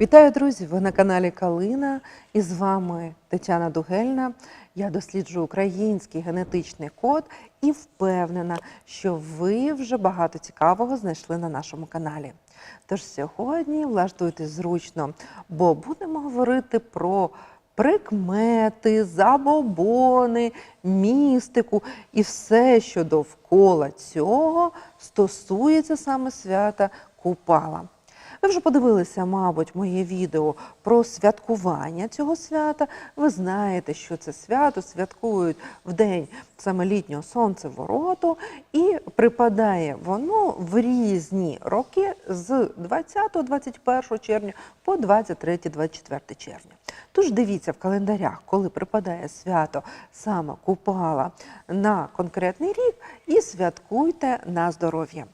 Вітаю, друзі! Ви на каналі Калина і з вами Тетяна Дугельна. Я досліджую український генетичний код і впевнена, що ви вже багато цікавого знайшли на нашому каналі. Тож сьогодні влаштуйтесь зручно, бо будемо говорити про прикмети, забобони, містику і все, що довкола цього стосується саме свята Купала. Ви вже подивилися, мабуть, моє відео про святкування цього свята. Ви знаєте, що це свято святкують в день саме літнього сонцевороту, і припадає воно в різні роки з 20-21 червня по 23-24 червня. Тож дивіться в календарях, коли припадає свято саме Купала на конкретний рік, і святкуйте на здоров'я.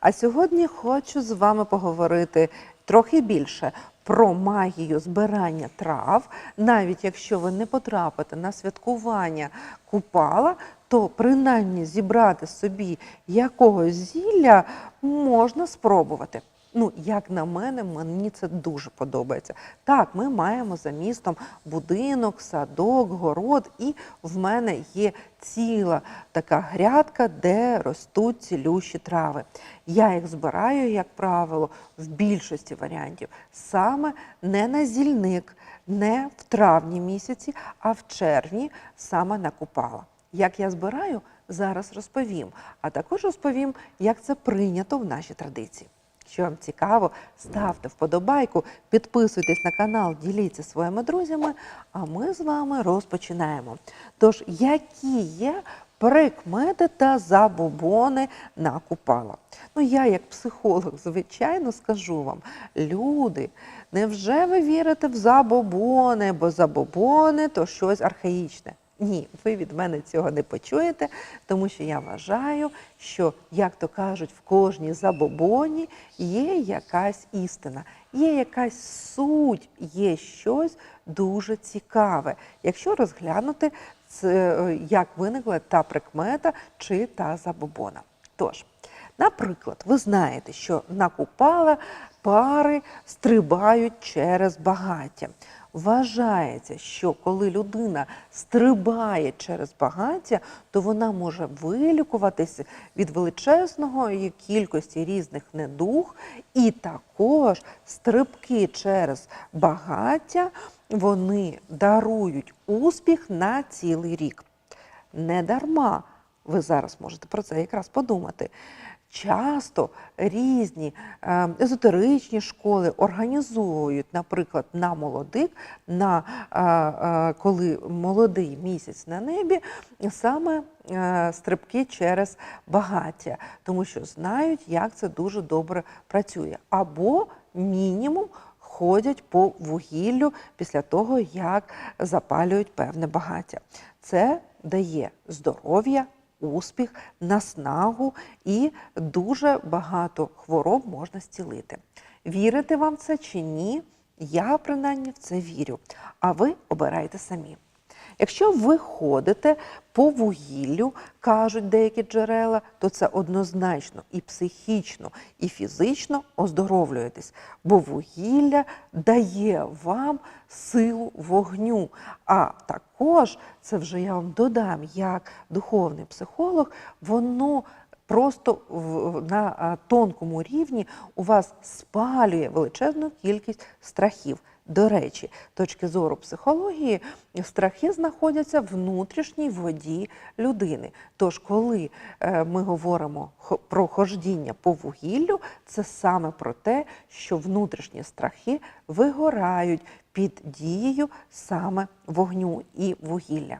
А сьогодні хочу з вами поговорити трохи більше про магію збирання трав. Навіть якщо ви не потрапите на святкування купала, то принаймні зібрати собі якогось зілля можна спробувати. Ну, як на мене, мені це дуже подобається. Так, ми маємо за містом будинок, садок, город, і в мене є ціла така грядка, де ростуть цілющі трави. Я їх збираю, як правило, в більшості варіантів саме не на зільник, не в травні місяці, а в червні саме на купала. Як я збираю, зараз розповім, а також розповім, як це прийнято в нашій традиції. Якщо вам цікаво, ставте вподобайку, підписуйтесь на канал, діліться своїми друзями, а ми з вами розпочинаємо. Тож, які є прикмети та забобони на купала? Ну, я, як психолог, звичайно, скажу вам, люди, невже ви вірите в забобони, бо забобони то щось архаїчне? Ні, ви від мене цього не почуєте, тому що я вважаю, що, як то кажуть, в кожній забобоні є якась істина, є якась суть, є щось дуже цікаве, якщо розглянути, як виникла та прикмета чи та забобона. Тож, наприклад, ви знаєте, що на купала пари стрибають через багаття. Вважається, що коли людина стрибає через багаття, то вона може вилікуватися від величезної кількості різних недуг, і також стрибки через багаття вони дарують успіх на цілий рік. Не дарма ви зараз можете про це якраз подумати. Часто різні е, езотеричні школи організовують, наприклад, на молодик, на е, е, коли молодий місяць на небі, саме стрибки через багаття, тому що знають, як це дуже добре працює. Або мінімум ходять по вугіллю після того, як запалюють певне багаття. Це дає здоров'я успіх, наснагу і дуже багато хвороб можна зцілити. Вірите вам це чи ні? Я принаймні в це вірю. А ви обирайте самі. Якщо ви ходите по вугіллю, кажуть деякі джерела, то це однозначно і психічно, і фізично оздоровлюєтесь, бо вугілля дає вам силу вогню. А також, це вже я вам додам, як духовний психолог, воно просто на тонкому рівні у вас спалює величезну кількість страхів. До речі, точки зору психології, страхи знаходяться в внутрішній воді людини. Тож, коли е, ми говоримо про хождіння по вугіллю, це саме про те, що внутрішні страхи вигорають під дією саме вогню і вугілля.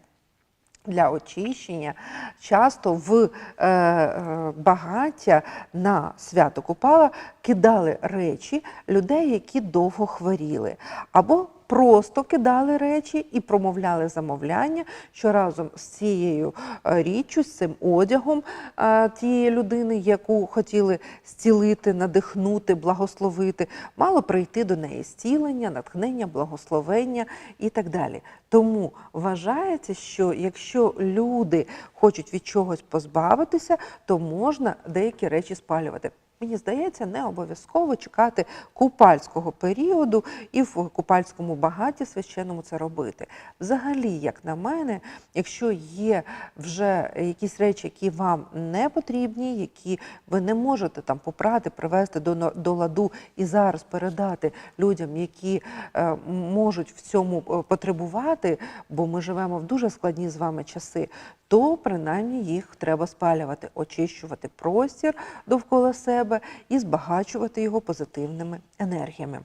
Для очищення часто в е, е, багаття на свято Купала кидали речі людей, які довго хворіли, або просто кидали речі і промовляли замовляння, що разом з цією е, річчю, з цим одягом е, тієї людини, яку хотіли зцілити, надихнути, благословити, мало прийти до неї зцілення, натхнення, благословення і так далі. Тому вважається, що якщо люди хочуть від чогось позбавитися, то можна деякі речі спалювати. Мені здається, не обов'язково чекати купальського періоду і в купальському багаті священному це робити. Взагалі, як на мене, якщо є вже якісь речі, які вам не потрібні, які ви не можете там попрати, привести до, до ладу і зараз передати людям, які е, можуть в цьому е, потребувати, бо ми живемо в дуже складні з вами часи, то принаймні їх треба спалювати, очищувати простір довкола себе і збагачувати його позитивними енергіями.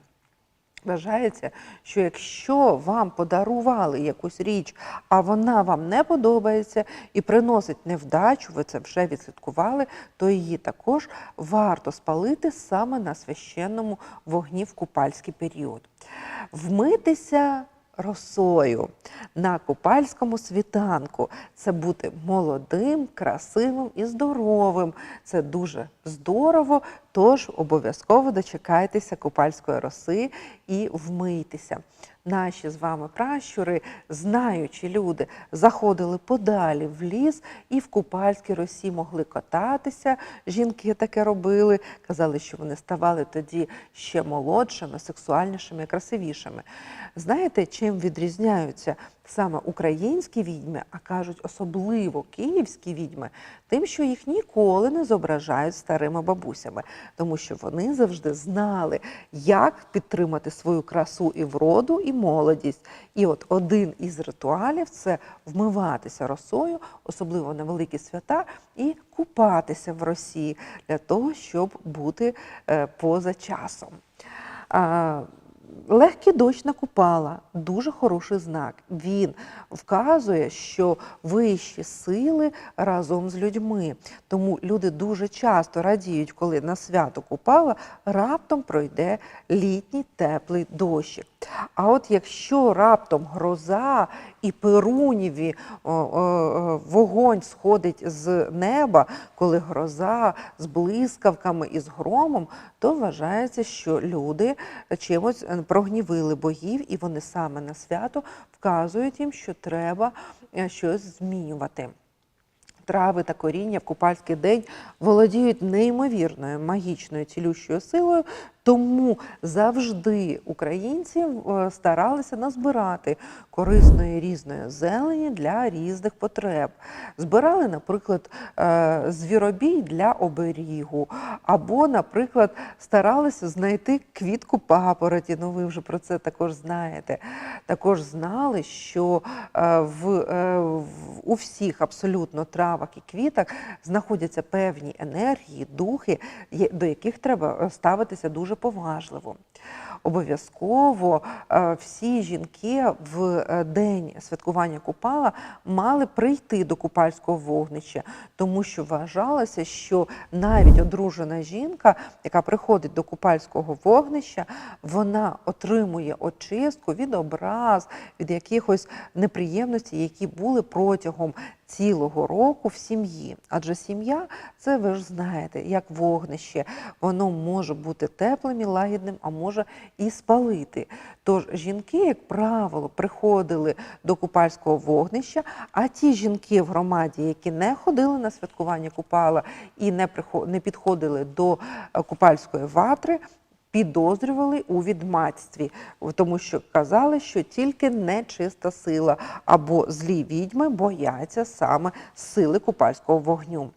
Вважається, що якщо вам подарували якусь річ, а вона вам не подобається і приносить невдачу, ви це вже відслідкували, то її також варто спалити саме на священному вогні в купальський період. Вмитися росою на купальському світанку це бути молодим, красивим і здоровим. Це дуже здорово. Тож обов'язково дочекайтеся купальської роси і вмийтеся. Наші з вами пращури, знаючі люди, заходили подалі в ліс і в купальській росі могли кататися. Жінки таке робили. Казали, що вони ставали тоді ще молодшими, сексуальнішими красивішими. Знаєте, чим відрізняються саме українські відьми, а кажуть, особливо київські відьми, тим, що їх ніколи не зображають старими бабусями, тому що вони завжди знали, як підтримати свою красу і вроду, і молодість. І от один із ритуалів це вмиватися росою, особливо на великі свята, і купатися в росі для того, щоб бути е, поза часом. Легкий дощ накупала дуже хороший знак. Він вказує, що вищі сили разом з людьми. Тому люди дуже часто радіють, коли на свято купала раптом пройде літній теплий дощик. А от якщо раптом гроза і перуніві вогонь сходить з неба, коли гроза з блискавками і з громом, то вважається, що люди чимось е, прогнівили богів, і вони саме на свято вказують їм, що треба е, щось змінювати. Трави та коріння в купальський день володіють неймовірною магічною цілющою силою, тому завжди українці е, старалися назбирати корисної різної зелені для різних потреб. Збирали, наприклад, е, звіробій для оберігу, або, наприклад, старалися знайти квітку папороті. Ну, ви вже про це також знаєте. Також знали, що е, в, в- у всіх абсолютно травах і квітах знаходяться певні енергії, духи, до яких треба ставитися дуже поважливо. Обов'язково е, всі жінки в е, день святкування Купала мали прийти до купальського вогнища, тому що вважалося, що навіть одружена жінка, яка приходить до купальського вогнища, вона отримує очистку від образ, від якихось неприємностей, які були протягом цілого року в сім'ї. Адже сім'я це ви ж знаєте, як вогнище, воно може бути теплим і лагідним, а може і спалити. Тож жінки, як правило, приходили до купальського вогнища, а ті жінки в громаді, які не ходили на святкування купала і не підходили до е, купальської ватри, підозрювали у відмацтві, тому що казали, що тільки нечиста сила або злі відьми бояться саме сили купальського вогню.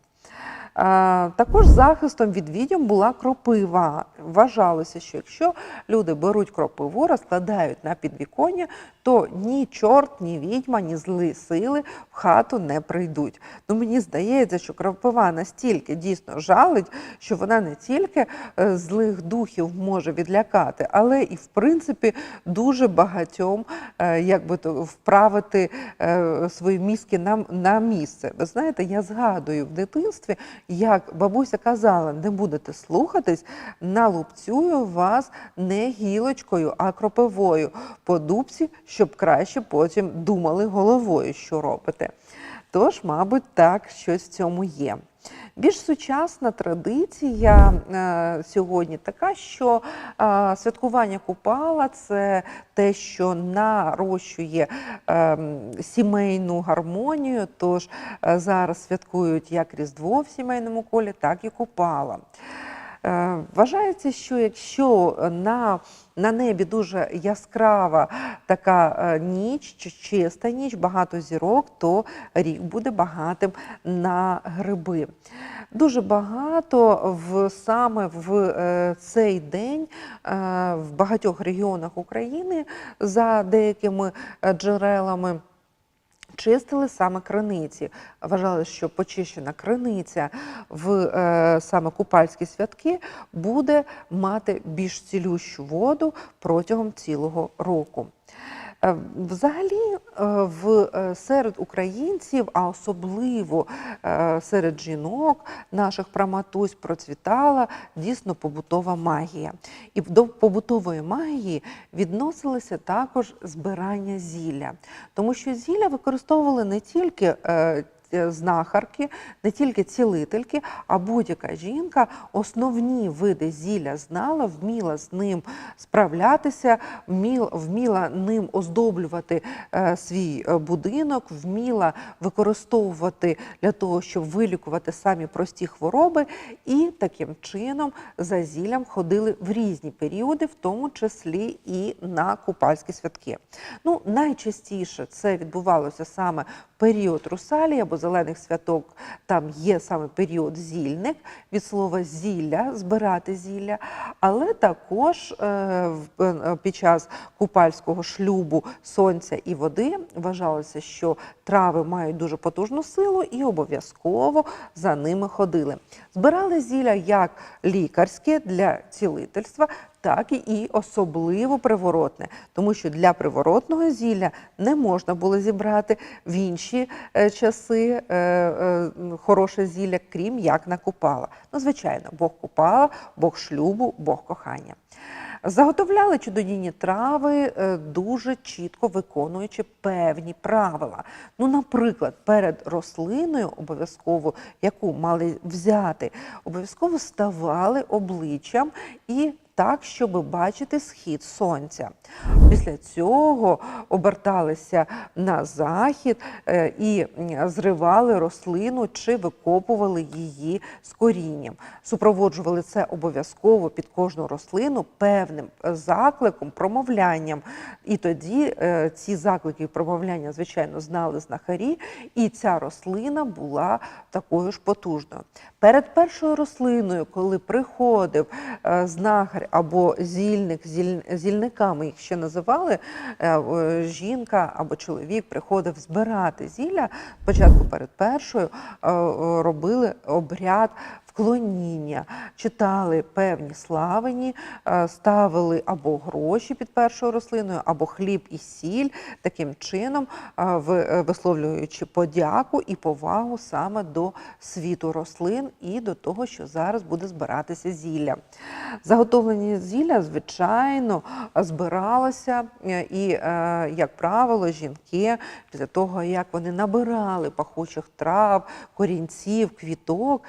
Також захистом від відьом була кропива. Вважалося, що якщо люди беруть кропиву, розкладають на підвіконня, то ні чорт, ні відьма, ні злі сили в хату не прийдуть. Ну мені здається, що кропива настільки дійсно жалить, що вона не тільки е, злих духів може відлякати, але і в принципі дуже багатьом е, як би то вправити е, свої мізки на, на місце. Ви знаєте, я згадую в дитинстві, як бабуся казала, не будете слухатись, налупцюю вас не гілочкою, а кропивою по дубці, щоб краще потім думали головою, що робите. Тож, мабуть, так щось в цьому є. Більш сучасна традиція е, сьогодні така, що е, святкування Купала це те, що нарощує е, сімейну гармонію. Тож е, зараз святкують як Різдво в сімейному колі, так і Купала. Е, Вважається, що якщо на, на небі дуже яскрава така е, ніч, чиста ніч, багато зірок, то рік буде багатим на гриби. Дуже багато в саме в е, цей день е, в багатьох регіонах України за деякими е, джерелами. Чистили саме криниці. Вважали, що почищена криниця в е, саме купальські святки буде мати більш цілющу воду протягом цілого року. Е, Взагалі, е, в е, серед українців, а особливо серед жінок, наших праматусь процвітала дійсно побутова магія. І до побутової магії відносилося також збирання зілля, тому що зілля використовували не тільки знахарки, не тільки цілительки, а будь-яка жінка основні види зілля знала, вміла з ним справлятися, вміла, вміла ним оздоблювати е, свій е, будинок, вміла використовувати для того, щоб вилікувати самі прості хвороби, і таким чином за зіллям ходили в різні періоди, в тому числі і на купальські святки. Ну, найчастіше це відбувалося саме в період русалії або зелених святок. Там є саме період зільник від слова зілля, збирати зілля, але також е, в- е, під час купальського шлюбу сонця і води вважалося, що трави мають дуже потужну силу і обов'язково за ними ходили. Збирали зілля як лікарське для цілительства, так і особливо приворотне, тому що для приворотного зілля не можна було зібрати в інші е, часи е, е, хороше зілля, крім як на Купала. Ну, звичайно, Бог Купала, Бог шлюбу, Бог кохання. Заготовляли чудодійні трави дуже чітко виконуючи певні правила. Ну, наприклад, перед рослиною обов'язково, яку мали взяти, обов'язково ставали обличчям і так, щоб бачити схід сонця. Після цього оберталися на захід е, і зривали рослину чи викопували її з корінням. Супроводжували це обов'язково під кожну рослину певним е, закликом, промовлянням. І тоді е, ці заклики і промовляння, звичайно, знали знахарі, і ця рослина була такою ж потужною. Перед першою рослиною, коли приходив знахар або зільник, зіль- зільниками їх ще називали, е, жінка або чоловік приходив збирати зілля. Спочатку перед першою е, робили обряд вклоніння, читали певні славені, е, ставили або гроші під першою рослиною, або хліб і сіль, таким чином е, е, висловлюючи подяку і повагу саме до світу рослин і до того, що зараз буде збиратися зілля. Заготовлені зілля, звичайно, збиралося, і, як правило, жінки після того, як вони набирали пахучих трав, корінців, квіток,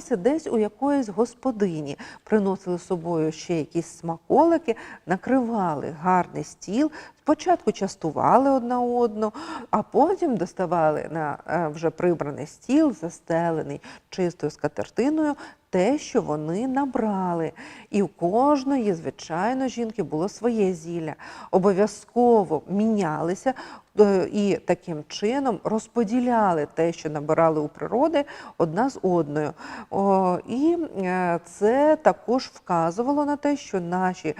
збиралися десь у якоїсь господині, приносили з собою ще якісь смаколики, накривали гарний стіл. Спочатку частували одна одну, а потім доставали на е, вже прибраний стіл, застелений чистою скатертиною, те, що вони набрали. І у кожної, звичайно, жінки було своє зілля. Обов'язково мінялися е, і таким чином розподіляли те, що набирали у природи, одна з одною. І е, це також вказувало на те, що наші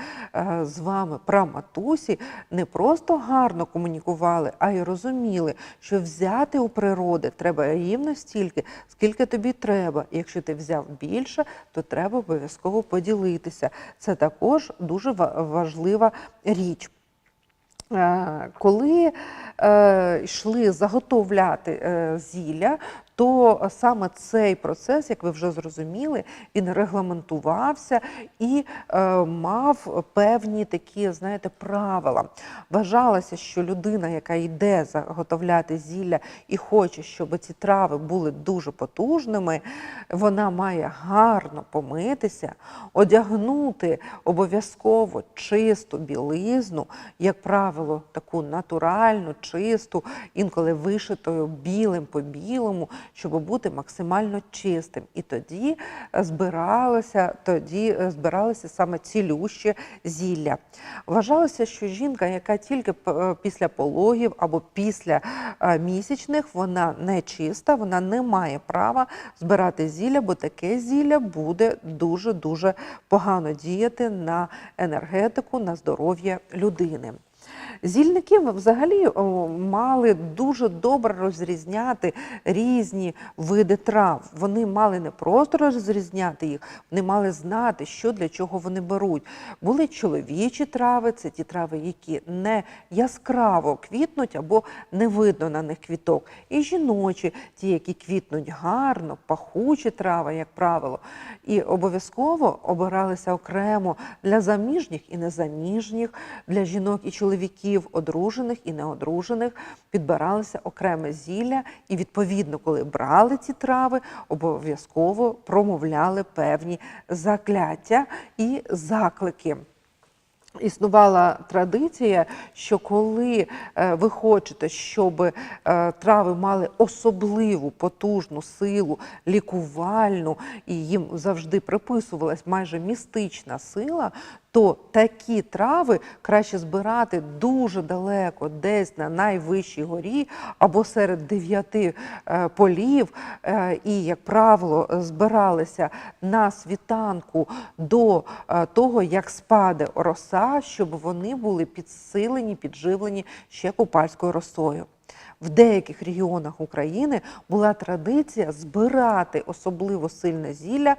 з вами праматусі не просто гарно комунікували, а й розуміли, що взяти у природи треба рівно стільки, скільки тобі треба. Якщо ти взяв більше, то треба обов'язково поділитися. Це також дуже важлива річ. Е, Коли е, йшли заготовляти е, зілля, то саме цей процес, як ви вже зрозуміли, він регламентувався і е, мав певні такі, знаєте, правила. Вважалося, що людина, яка йде заготовляти зілля і хоче, щоб ці трави були дуже потужними, вона має гарно помитися, одягнути обов'язково чисту білизну, як правило, таку натуральну, чисту, інколи вишитою білим по білому, щоб бути максимально чистим. І тоді е, збиралося, тоді е, збиралося саме цілюще зілля. Вважалося, що жінка, яка тільки е, після пологів або після місячних, вона не чиста, вона не має права збирати зілля, бо таке зілля буде дуже дуже погано діяти на енергетику, на здоров'я людини. Зільники взагалі мали дуже добре розрізняти різні види трав. Вони мали не просто розрізняти їх, вони мали знати, що для чого вони беруть. Були чоловічі трави, це ті трави, які не яскраво квітнуть або не видно на них квіток. І жіночі, ті, які квітнуть гарно, пахучі трави, як правило. І обов'язково обиралися окремо для заміжніх і незаміжніх, для жінок і чоловіків, одружених і неодружених. Підбиралося окреме зілля, і відповідно, коли брали ці трави, обов'язково промовляли певні закляття і заклики. Існувала традиція, що коли е, ви хочете, щоб е, трави мали особливу потужну силу, лікувальну, і їм завжди приписувалась майже містична сила, то такі трави краще збирати дуже далеко, десь на найвищій горі або серед дев'яти е, полів. Е, І, як правило, збиралися на світанку до е, того, як спаде роса, щоб вони були підсилені, підживлені ще купальською росою. В деяких регіонах України була традиція збирати особливо сильне зілля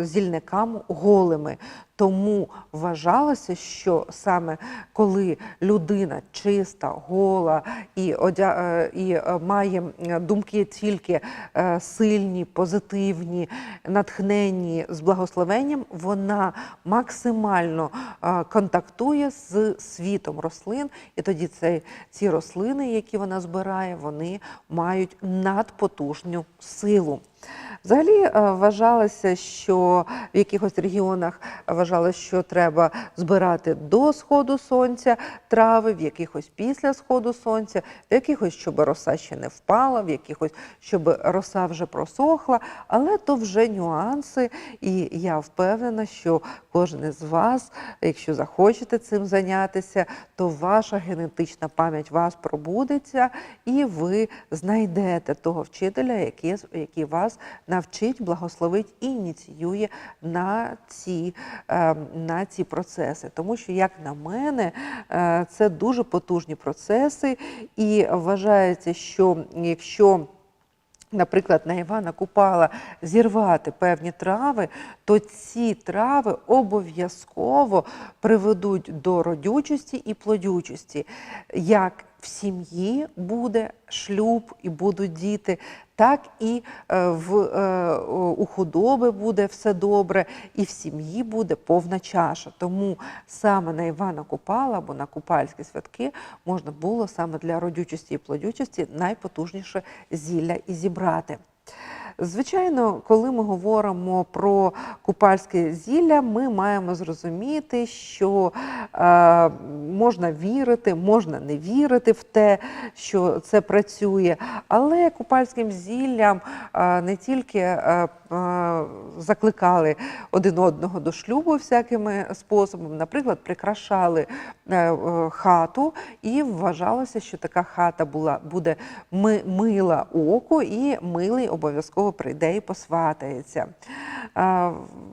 зільникам голими. Тому вважалося, що саме коли людина чиста, гола і, одя... е, і е, має думки тільки е, сильні, позитивні, натхненні з благословенням, вона максимально е, контактує з світом рослин, і тоді ці рослини, які вона збирає, вони мають надпотужну силу. Взагалі е, вважалося, що в якихось регіонах вважалося, що треба збирати до сходу сонця трави, в якихось після сходу сонця, в якихось, щоб роса ще не впала, в якихось, щоб роса вже просохла. Але то вже нюанси, і я впевнена, що кожен із вас, якщо захочете цим зайнятися, то ваша генетична пам'ять вас пробудеться, і ви знайдете того вчителя, який, який вас навчить, благословить і ініціює на ці, е, на ці процеси. Тому що, як на мене, е, це дуже потужні процеси, і вважається, що якщо Наприклад, на Івана Купала зірвати певні трави, то ці трави обов'язково приведуть до родючості і плодючості. Як в сім'ї буде шлюб і будуть діти, так і е, в, е, у худоби буде все добре, і в сім'ї буде повна чаша. Тому саме на Івана Купала або на купальські святки можна було саме для родючості і плодючості найпотужніше зілля і зібрати. Звичайно, коли ми говоримо про купальське зілля, ми маємо зрозуміти, що е, можна вірити, можна не вірити в те, що це працює, але купальським зіллям е, не тільки е, е, закликали один одного до шлюбу всякими способами, наприклад, прикрашали е, е, хату, і вважалося, що така хата була буде ми- мила оку, і милий обов'язково прийде і посватається.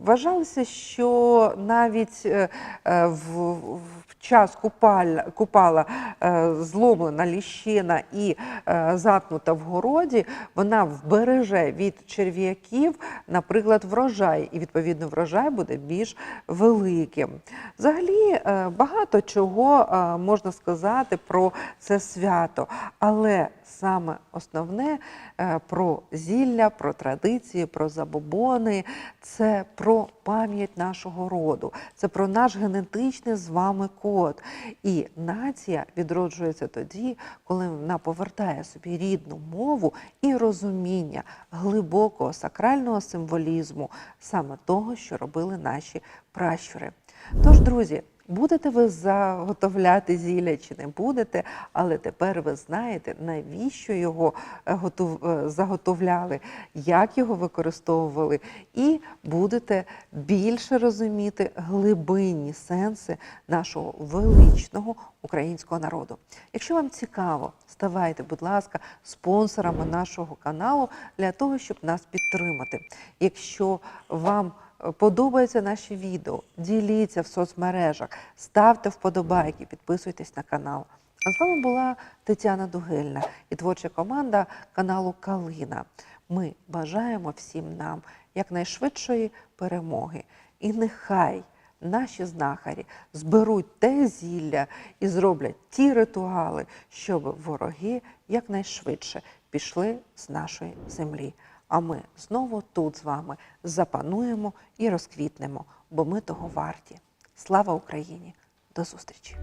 Вважалося, що навіть е, е, в, час купаль, купала е, зломлена ліщина і е, в городі, вона вбереже від черв'яків, наприклад, врожай, і відповідно врожай буде більш великим. Взагалі багато чого можна сказати про це свято, але саме основне про зілля, про традиції, про забобони це про пам'ять нашого роду, це про наш генетичний з вами код. І нація відроджується тоді, коли вона повертає собі рідну мову і розуміння глибокого сакрального символізму, саме того, що робили наші пращури. Тож, друзі, Будете ви заготовляти зілля чи не будете, але тепер ви знаєте, навіщо його е, готов- е, заготовляли, як його використовували, і будете більше розуміти глибинні сенси нашого величного українського народу. Якщо вам цікаво, ставайте, будь ласка, спонсорами нашого каналу для того, щоб нас підтримати. Якщо вам е, подобаються наші відео, діліться в соцмережах, ставте вподобайки, підписуйтесь на канал. А з вами була Тетяна Дугельна і творча команда каналу Калина. Ми бажаємо всім нам якнайшвидшої перемоги. І нехай наші знахарі зберуть те зілля і зроблять ті ритуали, щоб вороги якнайшвидше пішли з нашої землі. А ми знову тут з вами запануємо і розквітнемо, бо ми того варті. Слава Україні! До зустрічі!